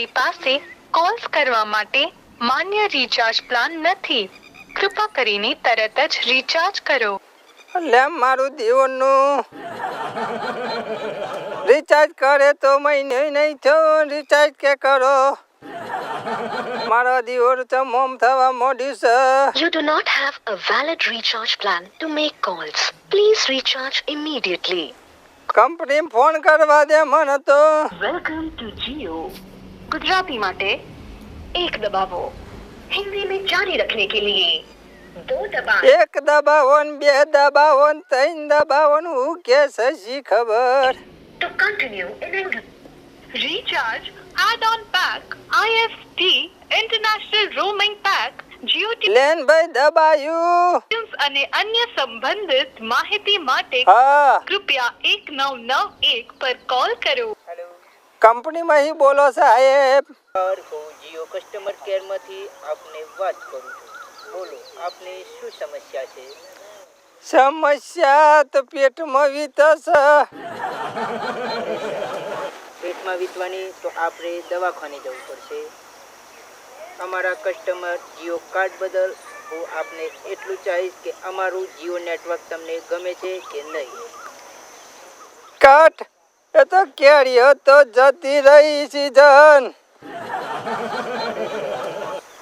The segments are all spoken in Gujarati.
અમારી પાસે કોલ્સ કરવા માટે માન્ય રિચાર્જ પ્લાન નથી. કૃપા કરીને તરત જ રિચાર્જ કરો. લે મારું દીવનનું રિચાર્જ કરે તો મહિને નહીં થયો રિચાર્જ કે કરો? મારો દીવર તો મોમ થવા મોડ્યું છે. You do not have a valid recharge plan to make calls please recharge immediately company phone કરવા દે મને તો. વેલકમ ટુ જીઓ गुजराती માટે એક દબાવો हिंदी में जारी रखने के लिए दो दबाएं એક દબાવો ને બે દબાવો ને ત્રણ દબાવો ને હું કે શશી ખબર to continue in English. Recharge add-on pack IST International Roaming Pack Jio lane ભાઈ દબાયું tunes અને અન્ય સંબંધિત માહિતી માટે હા કૃપયા એક નવ નવ એક પર કોલ કરો કંપનીમાં હી બોલો સાહેબ. જીઓ કસ્ટમર કેરમાંથી આપને વાત કરું છું. બોલો આપને શું સમસ્યા છે? સમસ્યા તો પેટમાં વીતશે. પેટમાં વીતવાની તો આપણે દવાખાને જવું પડશે. અમારા કસ્ટમર જીઓ કાર્ડ બદલ હું આપને એટલું ચાહીશ કે અમારું જીઓ નેટવર્ક તમને ગમે છે કે નહીં. કટ એ તો કેરીઓ તો જતી રહી સીઝન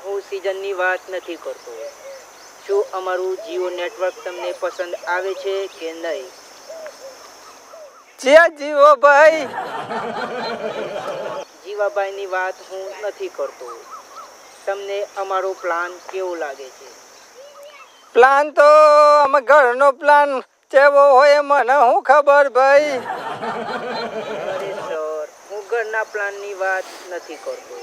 હું સિઝનની વાત નથી કરતો. શું અમારું જીઓ નેટવર્ક તમને પસંદ આવે છે કે નહીં? જે જીવો ભાઈ. જીવાબાઈની વાત હું નથી કરતો. તમને અમારો પ્લાન કેવો લાગે છે? પ્લાન તો અમે ઘરનો પ્લાન કેવો હોય મને શું ખબર ભાઈ. અરે સર હું ઘરના પ્લાનની વાત નથી કરતો.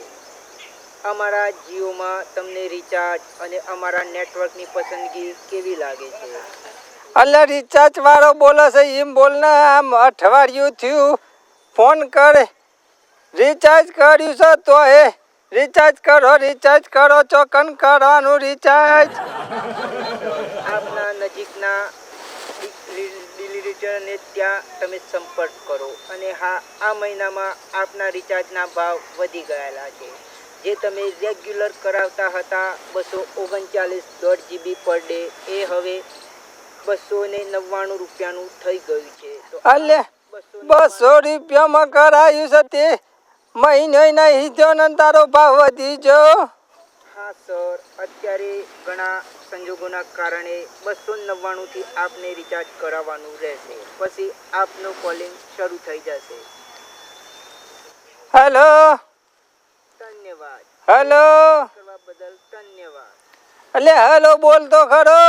અમારા જીઓમાં તમને રિચાર્જ અને અમારા નેટવર્કની પસંદગી કેવી લાગે છે? અલ્લે રિચાર્જ વાળો બોલે છે, એમ બોલ ને, આમ અઠવાડિયું થયું. ફોન કરે. રિચાર્જ કર્યું છે, તો એ રિચાર્જ કરો રિચાર્જ કરો, ચોકન કરવાનું રિચાર્જ આપના નજીકના ડિલિવરીને ત્યાં તમે સંપર્ક કરો અને હા આ મહિનામાં આપના રિચાર્જના ભાવ વધી ગયેલા છે. જે તમે રેગ્યુલર કરાવતા હતા બસો ઓગણચાલીસ દોઢ જીબી પર ડે એ હવે બસો ને નવ્વાણું રૂપિયાનું થઈ ગયું છે. બસો બસો રૂપિયામાં કરાયું છે તે. મહિનો નહીં થયો ને તારો ભાવ વધી ગયો. હા સર અત્યારે ઘણા સંજોગોના કારણે બસો નવ્વાણુંથી આપને રિચાર્જ કરાવવાનું રહેશે. પછી આપનું કોલિંગ શરૂ થઈ જશે. હેલો ધન્યવાદ. હેલો કરવા બદલ ધન્યવાદ. એટલે હેલો બોલતો ખરો?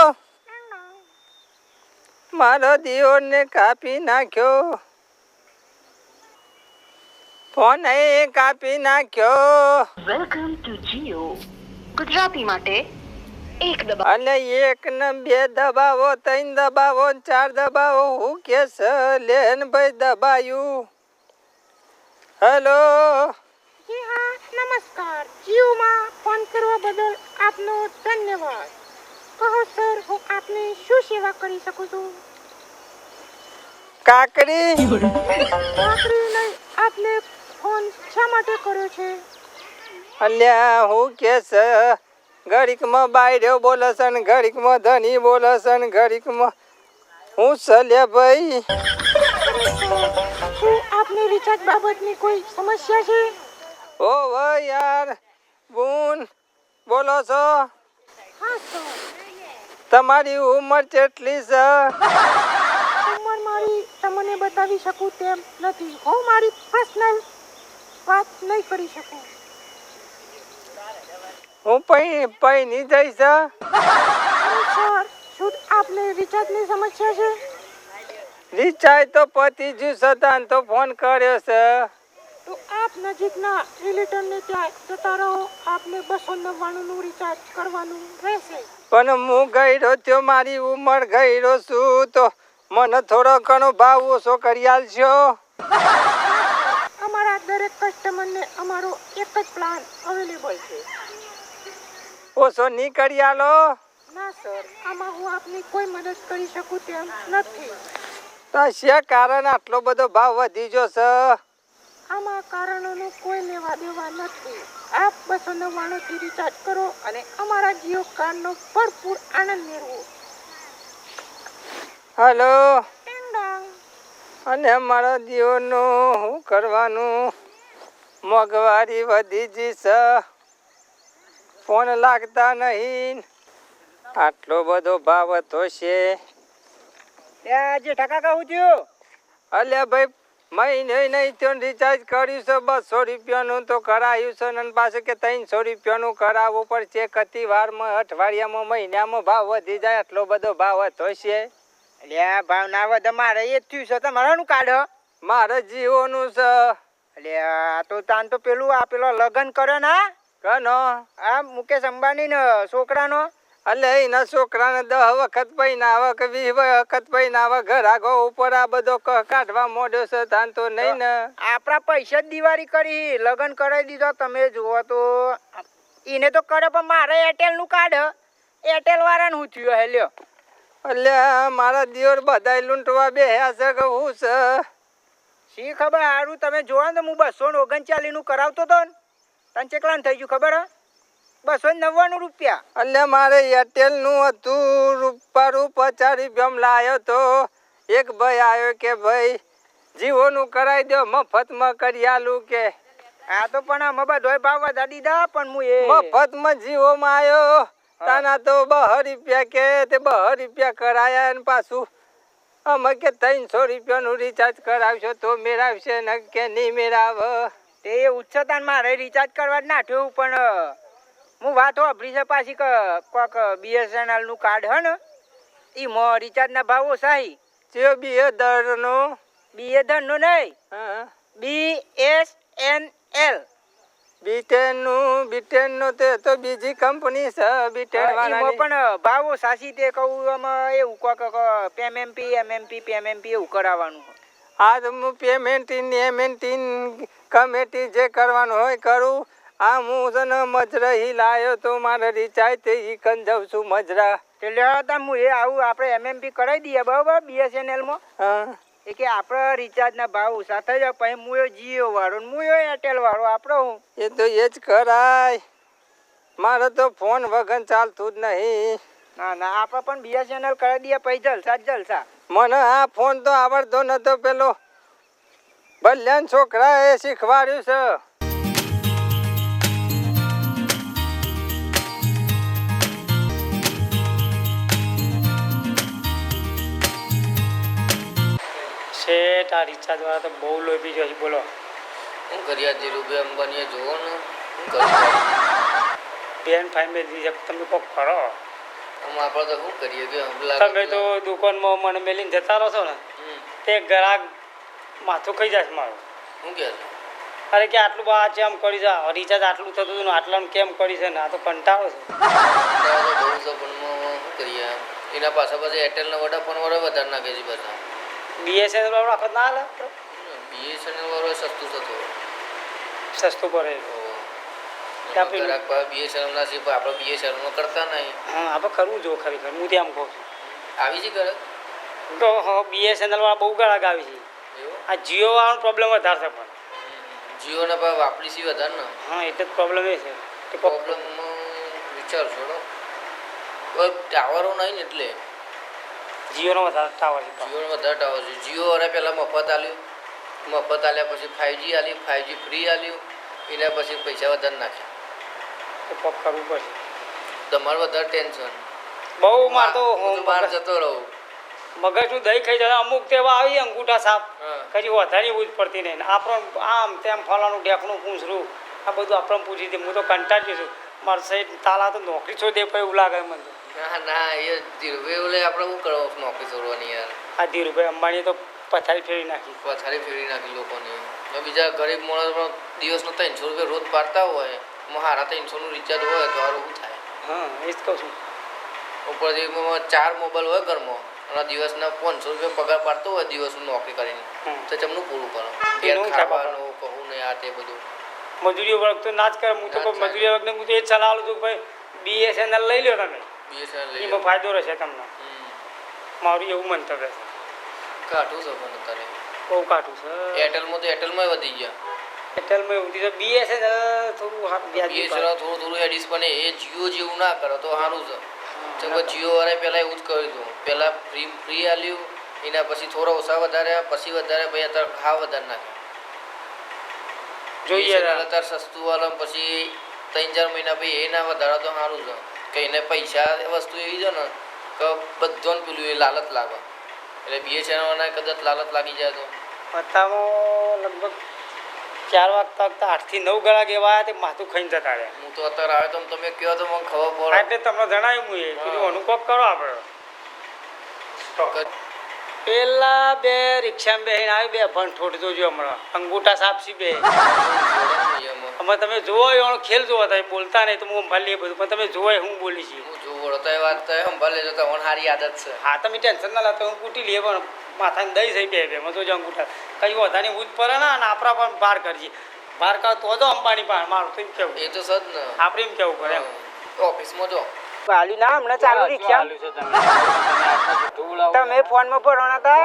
મારો દિયોરને કાપી નાખ્યો. ફોન એ કાપી નાખ્યો. વેલકમ ટુ જીઓ ગુજરાતી માટે એક દબાવો. અને એક ને બે દબાવો ત્રણ દબાવો ચાર દબાવો. હું કે લેન ભાઈ દબાયું. હેલો. જી હા નમસ્કાર. જીઓમાં ફોન કરવા બદલ આપનો ધન્યવાદ. કહો સર હું આપને શું સેવા કરી શકું છું? કાકડી. કાકડી નહીં આપને ફોન શા માટે કર્યો છે? અલ્યા હું કે છે? ઘડીકમાં બાયડ્યો બોલે છે ને ઘડીકમાં ધની બોલે છે ને ઘડીકમાં હું સલે ભાઈ? આપને રિચાર્જ બાબતની કોઈ સમસ્યા છે? ઓ ભાઈ યાર બૂન બોલો છો? તમારી ઉંમર કેટલી છે? ઉંમર મારી તમને બતાવી શકું તેમ નથી. હું મારી પર્સનલ વાત નહીં કરી શકું. હું પૈ પૈની જઈશ અરે સર શું આપને રિચાર્જની સમસ્યા છે? રિચાર્જ તો પતી જ્યું સતાન તો ફોન કર્યો છે. તો આપ નજીકના રિલેટરને ત્યાં જતા રહો આપને બસો નવ્વાણુંનું રિચાર્જ કરવાનું રહેશે. પણ હું ગયડો થયો મારી ઉંમર ગયડો છું તો મને થોડો ઘણો ભાવ ઓછો કરી આલશો અમારા દરેક કસ્ટમરને અમારો એક જ પ્લાન અવેલેબલ છે. ઓછો નહીં કરી આલો. ના સર. આમાં હું આપની કોઈ મદદ કરી શકું તેમ નથી. તો શે કારણ આટલો બધો ભાવ વધી ગયો છે? આમાં કારણોનું કોઈ લેવા દેવા નથી. આપ બસો નવ્વાણુંથી રિચાર્જ કરો અને અમારા જીઓ કાર્ડનો ભરપૂર આનંદ મેળવો. હલો. અને મારા જીઓનું શું કરવાનું? મોંઘવારી વધી જી છે. ફોન લાગતા નહીં. આટલો બધો ભાવ હતો છે. ત્યાં જે ટકા કહું છું? અલ્યા ભાઈ મહિને નહીં તો રિચાર્જ કર્યું છે બસો રૂપિયાનું તો કરાયું છે ને પાછું કે ત્રણસો રૂપિયાનું કરાવવું પડશે. કતી વારમાં અઠવાડિયામાં મહિનામાં ભાવ વધી જાય આટલો બધો ભાવ હતો છે. એટલે ભાવ ના વધે મારે એ જ થયું છે તમારાનું કાઢો મારે જીવોનું છે. એટલે આ તો તાન તો પેલું આ પેલો લગ્ન કર્યો ને? કનો? આ મુકેશ અંબાણી ને છોકરાનો એટલે એના છોકરાને દહ વખત પૈના આવે કે વીસ વખત પૈના આવક ઘર આગો ઉપર આ બધો ક- કાઢવા મોડ્યો છે ધાન તો નહીં ને. આપણા પૈસા જ દિવાળી કરી લગ્ન કરાવી દીધો તમે જુઓ તો. એને તો કરે પણ મારે એરટેલનું કાર્ડ એરટેલ વાળાનું હું થયું હે લ્યો. એટલે મારા દિયોર બધાય લૂંટવા બેહ્યા છે કે હું છે? શી ખબર હારું તમે જોવા ને તો હું બસો ને ઓગણચાલીસનું કરાવતો હતો ને. તને ચેકલાન થઈ ગયું ખબર હે? બસો નવ્વાણું રૂપિયા. એટલે મારે એરટેલનું હતું રૂપારું પચાસ રૂપિયામાં લાયો તો. એક ભાઈ આવ્યો કે ભાઈ જીઓનું કરાવી દો મફતમાં કરી આલું કે. આ તો પણ અમે બધોય ભાવવા દાદી દા પણ હું એ. મફતમાં જીઓમાં આવ્યો તાના તો બહર રૂપિયા કે તે બહર રૂપિયા કરાયા ને પાછું અમે કે ત્રણસો રૂપિયાનું રિચાર્જ કરાવશો તો મેરાવશે ને કે નહીં મેળાવ. તે ઉચ્ચતાન મારે રિચાર્જ કરવા જ નાઠ્યું પણ હું વાત વાપરી છે પાછી કે કોક બીએસએનએલનું કાર્ડ હે ને મો રિચાર્જના ભાવ ઓછા હી. બીએ બી એ દરનો બી એ ધનનો નહીં. હા. બી એસ એન એલ બીટેનનું બીટેનનું તે તો બીજી કંપની છે બીટેન વાળાની. પણ ભાવો સાસી તે કહું આમાં એવું કોક પેમેમ્પી એમએમપી પેમેમ્પી એવું કરાવવાનું આ તો હું પેમેન્ટ એમેન્ટ કમેટી જે કરવાનું હોય કરું. આ હું છે ને મજરહી લાયો તો મારે રિચાર્જ તે ઈ કન જાઉં છું મજરા. એટલે હતા હું એ આવું આપણે એમએમપી કરાવી દઈએ બરાબર? બીએસએનએલમાં હા. એ કે આપણે રિચાર્જના ભાવ ઓછા થઈ જાય પછી હું જીઓ વાળો હું એરટેલ વાળો આપણો હું. એ તો એ જ કરાય. મારે તો ફોન વગર ચાલતું જ નહીં. ના ના આપણે પણ બીએસએનએલ કરાવી દઈએ પછી જલસા જ જલસા. મને આ ફોન તો આવડતો નતો પેલો. બલ્યાન છોકરાએ શીખવાડ્યું છે. શેઠ આ રિચાર્જ વાળા તો બહુ લોભી છે બોલો. શું કરીએ ધીરુભાઈ અંબાણીએ જોવો ને. શું કરીએ? બેન ફાઇનલ તમે કોક કરો આપણે તો શું કરીએ? કે તમે તો દુકાનમાં મને મેલીને જતા રહો છો ને. તે ગ્રાહક માથું ખાઈ છે મારું. શું કે અરે કે આટલું બા છે આમ કરી જા રિચાર્જ આટલું થતું હતું ને આટલાનું કેમ કરી છે ને આ તો કંટાળો છે. શું કરીએ? એના પાછા પાછા એરટેલના વડાફોન વાળા વધારે નાખે છે બધા બીએસએનએલ વાળો આખો ના હાલે બીએસએનએલ વાળો સસ્તું થતું સસ્તું પડે. બીએસએનએલ ના છે પણ આપણે બીએસએનએલ કરતા નહીં. હા આપણે કરવું જો ખરેખર હું ત્યાં કહું છું. આવી છે કરે તો બીએસએનએલ વાળા બહુ ગળા આવી છે. આ જીઓ વાળાનો પ્રોબ્લેમ વધારે છે પણ. જીઓના ભાવ વાપરી સી વધારે ને? હા એટલે જ પ્રોબ્લેમ એ છે. કે પ્રોબ્લેમ વિચાર છોડો. ટાવરો નહીં ને એટલે? જીઓનો વધારે ટાવર છે. જીઓનો વધારે ટાવર છે. જીઓ વાળા પહેલાં મફત આલ્યું. મફત આલ્યા પછી ફાઇવજી આલ્યું ફાઇવજી ફ્રી આલ્યું. એના પછી પૈસા વધારે નાખ્યા. તો પગ કરવું પડશે. તમારે વધારે ટેન્શન બહુ માર તો હું બહાર જતો રહું. મગજનું દહીં ખાઈ જતા અમુક તેવા આવી અંગૂઠા સાપ. કદી વધારે એવું જ પડતી નહીં. આપણને આમ તેમ ફલાનું ઢેકણું પૂંછરું આ બધું આપણને પૂછી દે. હું તો કંટાળી છું. મારે સાહેબ તાલા તો નોકરી છોડી દે પછી એવું લાગે મને. ના ના એ ધીરુભાઈ ઓલે આપણે શું કરો નોકરી છોડવાની યાર? આ ધીરુભાઈ અંબાણીએ તો પથારી ફેરી નાખી. પથારી ફેરી નાખી લોકોને. બીજા ગરીબ માણસ પણ દિવસનો ત્રણસો રૂપિયા રોજ પાડતા હોય. એમાં હારા ત્રણસોનું રિચાર્જ હોય તો શું થાય? હા એ જ કહું છું. ઉપરથી ચાર મોબાઈલ હોય ઘરમાં. અને દિવસના પાંચસો રૂપિયા પગાર પાડતો હોય દિવસનું નોકરી કરીને. તો ચમનું પૂરું કરો? ઘેર. ખાવાનું કહું ને આ તે બધું. મજૂરી વર્ગ તો ના જ કરે. હું તો. મજૂરી વર્ગને હું તો એ ચલાવું છું ભાઈ બીએસએનએલ લઈ લો તમે. બીએસએનએલ લઈ એમાં ફાયદો રહેશે તમને. મારું એવું મંતવ્ય છે. કાઠું છે પણ અત્યારે. બહુ કાઠું છે. એરટેલમાં તો એરટેલમાં વધી ગયા. એરટેલમાં એવું થયું બીએસએનએલ થોડું હાથ વ્યાજબી બીએસએનએલ થોડું થોડું એડિસ પણ એ જીઓ જેવું ના કરો તો સારું છે. જેમ કે જીઓ વાળાએ પહેલાં એવું જ કર્યું હતું. પહેલાં ફ્રી ફ્રી આલ્યું એના પછી થોડા ઓછા વધાર્યા પછી વધારે પછી અત્યારે ભાવ વધારે નાખ્યો. જોઈએ અત્યારે સસ્તું વાળો પછી ત્રણ ચાર મહિના પછી એ ના વધારા તો સારું છે. કે એને પૈસા વસ્તુ એવી છે ને કે બધાને પેલું એ લાલચ લાગે. એટલે બીએસએનએલ વાળાને કદાચ લાલચ લાગી જાય તો. પત્તામાં લગભગ ચાર વાગતા વાગતા આઠથી નવ ગળા એવા તે માથું ખાઈને જતા રહ્યા હું તો અત્યારે આવ્યો તો તમે કહો તો મને ખબર પડે. એટલે તમને જણાવ્યું હું એ. કીધું આનું કરો આપણે. પેલા બે રિક્ષામાં બેહીને આવી બે ભંઠોડ જોજો હમણાં. અંગૂઠા સાપસી બે? હમણાં તમે જોવો ખેલ જોવા તમે બોલતા નહીં તો હું અંભાલી બધું. પણ તમે જોવાય હું બોલી છીએ જો વળતા એ વાત ભલે જો તો સારી આદત છે. હા તમે ટેન્શન ના લાગતો હું કૂટી લઈએ પણ માથાને દઈ જઈ બે બે મજો જોજો અંગૂઠા કઈ વધારે ઉજ પડે ને અને આપણા પણ બહાર કરજે. બહાર કર તો તો અંબાણી પાસે મારું તો એમ કેવું. એ તો સદ ને. આપણે એમ કેવું પડે ઓફિસમાં જો. આલ્યું ના હમણાં ચાલુ રિક્ષા તમે. ફોનમાં ભરો ના તા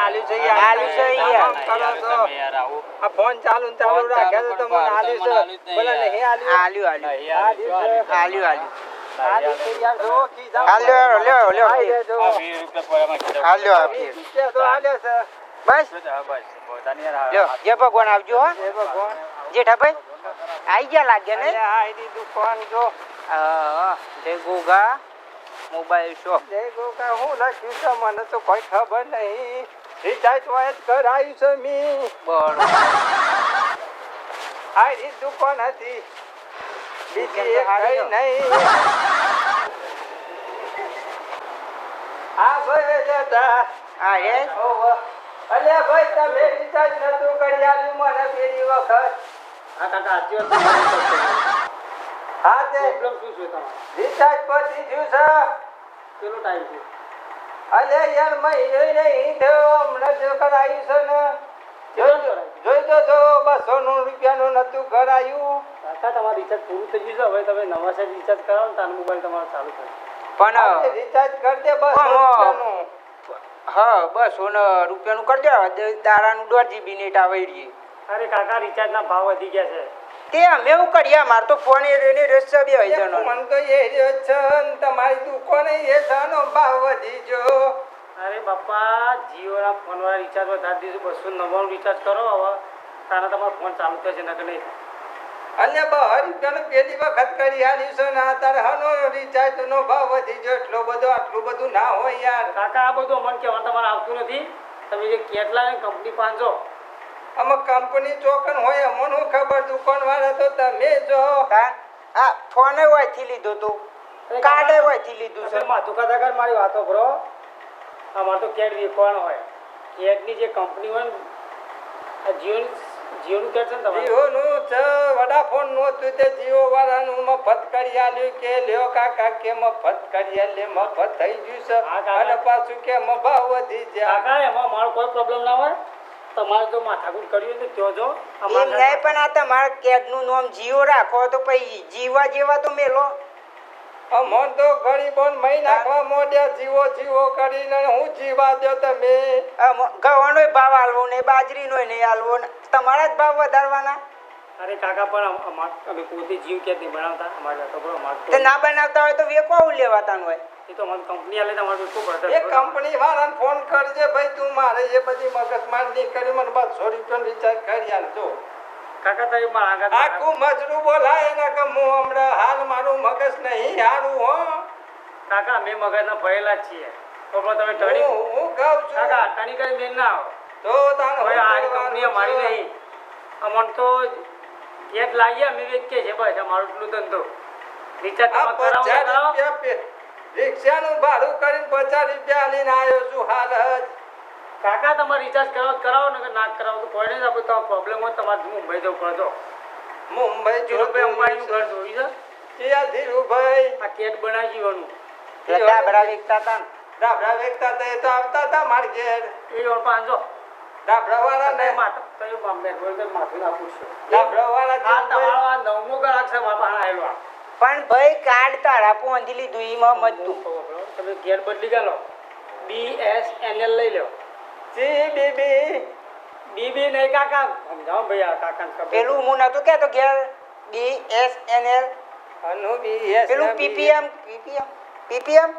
આલ્યું છે યાર. આલ્યું છે યાર. આ ફોન ચાલુ ચાલુ રાખ્યા તો તમને આલ્યું છે. બોલે નહીં આલ્યું. આલ્યું આલ્યું. આલ્યું આલ્યું. જો કીધા લ્યો લ્યો જો. આલ્યો છે બસ. લ્યો જય ભગવાન આવજો હા. ભગવાન જેઠાભાઈ આઈ ગયા લાગે ને? અરે આ એની દુકાન જો. જય ગોગા. મોબાઈલ શોપ જય ગોગા હું લખ્યું છે મને તો કોઈ ખબર નહીં. રિચાર્જ વાય જ કરાયું છે મી. બરોબર. આ એની દુકાન હતી. બીજી એક. નહીં. હા ભાઈ જતા હા ઓહો. અલ્યા ભાઈ તમે રિચાર્જ નતું કરી આલ્યું મને પેલી વખત હા કાકા પ્રોબ્લેમ હા તે શું છે તમારે? રિચાર્જ પતી ગયું છે. કેટલો ટાઈમ છે? અલ્યા યાર મહિનો નહીં થયો હમણાં જો કરાયું છે ને. જોઈ જો- તો જો બસો નું રૂપિયાનું નતું કરાયું કાકા તમારું રિચાર્જ પૂરું થઈ ગયું છે. હવે તમે નવા રિચાર્જ કરાવો ને તાર મોબાઈલ તમારો ચાલુ થાય આપણે પણ રિચાર્જ કરી દે બસો હા બસ ને રૂપિયાનું કરજો દ- દાડાનું દોઢ જીબી નેટ આવે રહી અરે કાકા રિચાર્જના ભાવ વધી ગયા છે. તે અમે એવું કરીએ માર તો ફોન એ રેને રસ્તે બે હોય એક મન તો એ રહ્યો છે તમારી દુકાને એ જાનો ભાવ વધી જો અરે બાપા જીઓના ફોનવાળા રિચાર્જ વધારી દીધું બસો નવ્વાણું રિચાર્જ કરો હવે. તારા તમારો ફોન ચાલુ થશે નકર નહીં અને બહાર હરિજન પેલી વખત કરી આ છે ના તારે હનો રિચાર્જ નો ભાવ વધી જો એટલો બધો આટલું બધું ના હોય યાર. કાકા આ બધું મન કહેવા તમારે આવતું નથી? તમે જે કેટલા કંપની પાંચો અમે કંપની ચોકન હોય અમને હું ખબર દુકાન વાળા તો તમે જો આ થી લીધું તું. કાર્ડે હોયથી લીધું છે. ખાતા કર મારી વાતો કરો. અમારે તો કેડ વેચવાનું હોય. કેડની જે કંપની હોય ને આ જીઓની કે છે ને તમારે? જીઓનું છે વડાફોન નો તું તે જીઓ વાળાનું મફત કરી આલ્યું કે લ્યો કાકા કે મફત કરી આલે મફત થઈ ગયું છે. અને પાછું કે મ ભાવ વધી જાય કાકા એમાં મારો કોઈ પ્રોબ્લેમ ના હોય. તમારે જો માથાકૂટ કર્યું તો ત્યાં જો. અમારે નહીં પણ આ તમારા કેડનું નામ જીઓ રાખો તો પછી જીવા જેવા તો મેલો. અમન તો ગરીબોન મહી નાખવા મોડ્યા જીવો જીવો કરીને હું જીવા દો તમે. ઘઉંનો ભાવ આલવો ને બાજરીનો નહીં આલવો ને. તમારા જ ભાવ વધારવાના. અરે કાકા પણ અમ- અમે પોતે જીવ કેટ નહીં બનાવતા? અમારે તો બરો અમારે ના બનાવતા હોય તો વેકો આવું લેવાતાનું હોય. એ તો અમારી કંપની આલે તમારે શું પડે એ કંપની વાળાને ફોન કરજે ભાઈ તું મારે એ બધી મગજમાર નહીં કરી મને બસો રૂપિયા રિચાર્જ કરી આલજો કાકા તારી મારા આગળ આખું મજરું બોલાય ને હું હમણાં હાલ મારું મગજ નહીં હારું હો. કાકા અમે મગજના ભરેલા જ છીએ. તો પણ તમે ટણી હું હું કહું છું. કાકા ટણી કરી બેન ના આવો. તો તાણ હવે આ કંપની અમારી નહીં. અમન તો કેટ લાવીએ અમે વેચીએ છીએ બસ અમારો એટલું ધંધો રિચાર્જ તમે કરાવો રિક્ષાનું ભાડું કરીને પચાસ રૂપિયા આવ્યો છું હાલ જ. કાકા તમારે રિચાર્જ કરાવો કરાવો ને ના કરાવો તો કોઈ નહીં પ્રોબ્લેમ હોય તમારે મુંબઈ જવું પડે મુંબઈ ધીરુભાઈ અંબાણીનું ઘર જોયું છે? ત્યાં ધીરુભાઈ. આ કેટ બનાવી જીવાનું બરા વેચતા હતા. ડાબડા વેચતા હતા એ તો આવતા હતા માર ઘેર. એ ઓર પાંજો ડાબડા વાળા ને માથા તો બોમ્બે બામ્બે બોલ તો માથું ના પૂછો ડાબડા વાળા આ તમારો આ નવમો ગ્રાહક છે મારા આવેલો પણ ભાઈ કાર્ડ તારા પોંધી લીધું એમાં મજતું તમે ઘેર બદલી ગયેલો. બી એસ એન એલ લઈ લો જી બીબી બીબી નહીં કાકા સમજાવો ભાઈ આ ખબર. પેલું હું નતું કહેતો ઘેર બી એસ એન એલ અનુ બી એસ પેલું પીપીએમ પીપીએમ પીપીએમ?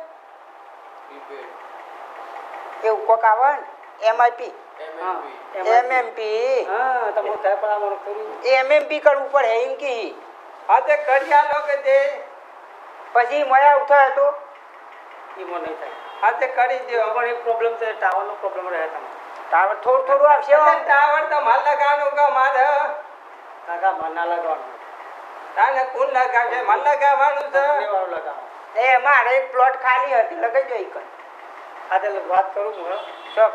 એવું કોક આવે ને? એમઆઈપી. હા એમએમપી. હા તમે થાય પણ કરી એમએમપી કરવું પડે એમ કે. હા તે કરી આલો કે તે. પછી મયા ઉઠાય હતો. ઈમો નહીં થાય. હા તે કરી દે અમારે પ્રોબ્લેમ છે ટાવરનો પ્રોબ્લેમ રહે તમને. તાર થોડું થોડું આવશે હો. ટાવર તો માલ લગાવવાનું કે મારે કાકા મને ના લગાવવાનું. તાને કોણ લગાવશે માલ લગાવવાનું છે. એ મારે એક પ્લોટ ખાલી હતી લગાઈ દો એક આજે આ તે વાત કરું હું. શું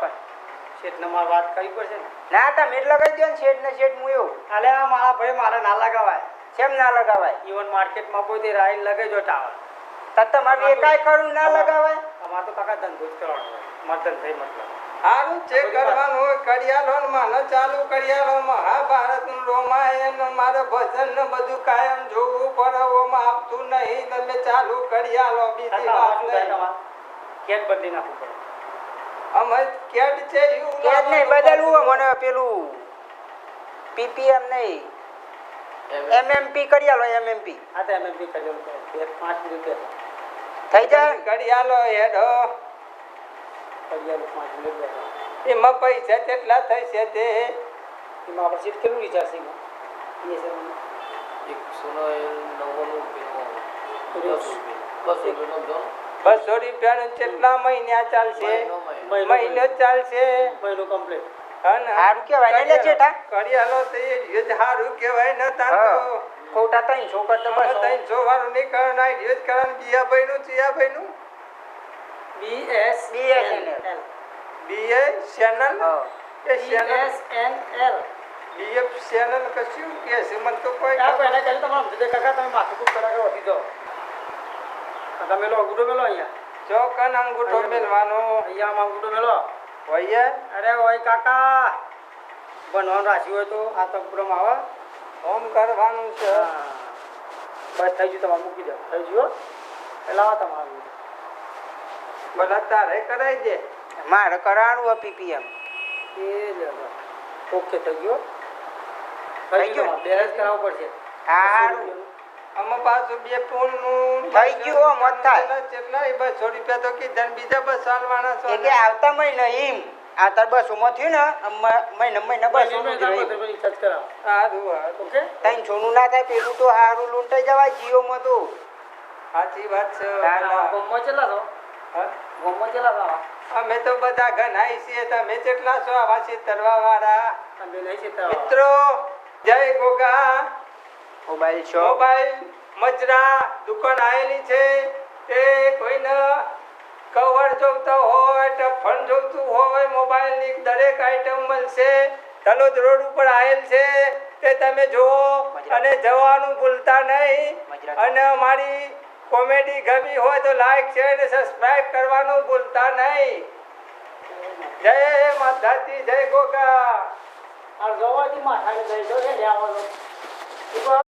શેઠને મારે વાત કરવી પડશે ને? ના તમે જ લગાવી દો ને શેઠ ને શેઠ હું એવું. અલે આ મારા ભાઈ મારે ના લગાવાય. કેમ ના લગાવાય? ઇવન માર્કેટમાં કોઈ લગાવી જો ટાવર. તો તમારે એકાય ખરું ના લગાવાય? અમારે તો કાકા ધંધો જ કરવાનો મારે ધંધો મતલબ. સારું છે કરવાનું હોય કરિયાલો માં ન ચાલુ કરિયાલો મહાભારતનું રોમાયણ મારે ભજન ને બધું કાયમ જોવું પડે ઓમાં આપતું નહીં. તમે ચાલુ કરિયાલો બીજી વાત નહીં. કેટ બદલી નાખવું પડે. અમે કેડ છે એવું કે નહીં બદલવું મને પેલું. પીપીએમ નહીં. એમએમપી કરી આલો એમએમપી આ તો એમએમપી કરી લો પાંચ મિનિટ થઈ જાય? કરિયાલો હેડો કરિયાલું પાંચ મિનિટ બેસો એમાં પૈસા કેટલા થશે તે. એમાં આપણે એકસો નવ્વાણું રૂપિયા બસો. રૂપિયા રૂપિયાનું. કેટલા મહિના ચાલશે. મહિનો, ચાલશે. મહિનો કમ્પ્લીટ અને સારું કહેવાય ને જેઠા? કરિયાલો તો એ જ સારું કેવાય ન તાર હા. તો ખોટા ત્રણ છોકર તમારે બસ. ત્રણસો વાળું નહીં કરવાનું આ જ કરવાનું જીયાભાઈ નું જીયાભાઈ નું BS BSNL. બીએ ચેનલ હા. એ ચેનલ BSNL બીએફ ચેનલ કશું કે છે મને તો કોઈ આ પહેલા કહ્યું તમારે સમજે કાકા તમે માથુકૂટ કરાવે વધી જાઓ કાકા મેલો અંગૂઠો મેલો અહીંયા ચોકન અંગૂઠો મેલવાનો અહીંયા આમ અંગૂઠો મેલો હોય અરે ઓય કાકા બનવાનું રાખ્યું હોય તો આ તો અંગૂઠોમાં આવે ઓમ કરવાનું છે હા. બસ થઈ ગયું તમારે મૂકી દો થઈ ગયું હો? એટલે આવો તમારું બધા તારે કરાઈ દે. મારે કરાણું હોય પીપીએમ. એ ઓકે થઈ ગયો. થઈ ગયો. બેલેન્સ કરાવવું પડશે. સારું આમાં પાછું બે ફોનનું થઈ ગયું મત થાય. કેટલા એ બસો રૂપિયા તો કીધા બીજા બસ કે આવતા મહિને એમ. આ તાર બસમાં થયું ને મહિને મહિને બસો કરાવો સારું ઓકે? સોનું ના થાય પેલું તો સારું લૂંટાઈ જવાય જીઓ માં તો. સાચી વાત છે? હા? અમે તો બધા ઘનાય છીએ તમે કેટલા છો આવા તરવા વાળા તમે નહીં મિત્રો જય ગોગા. મોબાઈલ છો? મોબાઈલ મજરા દુકાન આવેલી છે. તે કોઈને કવર જોઈતો હોય ટફન જોઈતું હોય મોબાઈલની દરેક આઈટમ મળશે. તલોદ રોડ ઉપર આવેલ છે. તે તમે જુઓ અને જવાનું ભૂલતા નહીં. અને અમારી કોમેડી ગમી હોય તો લાઈક શેર અને સબસ્ક્રાઇબ કરવાનું ભૂલતા નહીં. જય માધાજી જય ગોગા. આ જોવાથી માથાને જઈ જો આવો